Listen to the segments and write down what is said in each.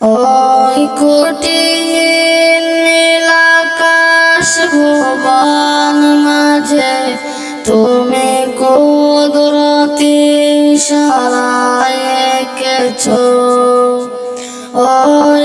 ওই কোটি নীলাকাশ ভুবন মাঝে তুমি কুদরতি সারায় এঁকেছো। ওই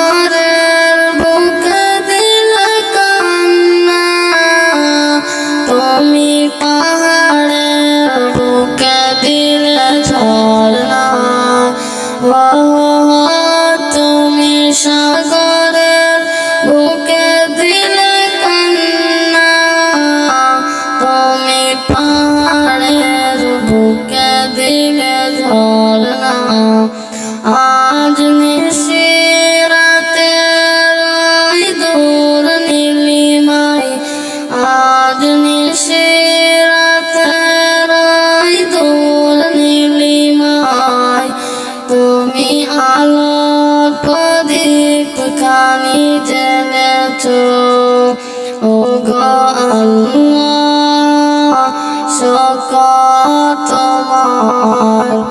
আজ নিশিরাতে রই দূর নীলিমাই আজ নিশিরাতে রই দূর নীলিমাই তুমি আলোর প্রদীপ খানি জেনেছ ও গো আল্লাহ শকর তোমার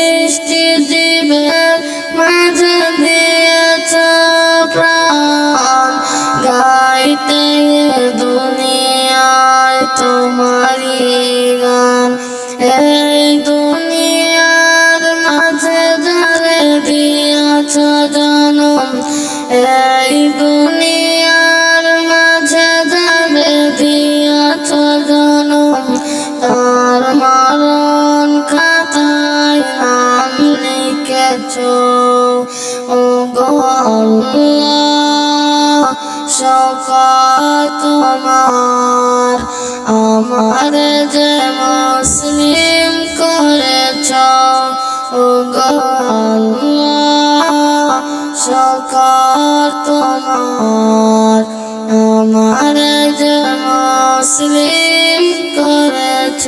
এই দুনিয়ার মাঝে যারে দিয়াছ এই দুনিয়ার খাতায় তোমার আমার যে মুসলিম করেছ ও সকার তোমার। আমার যে মুসলিম করেছ।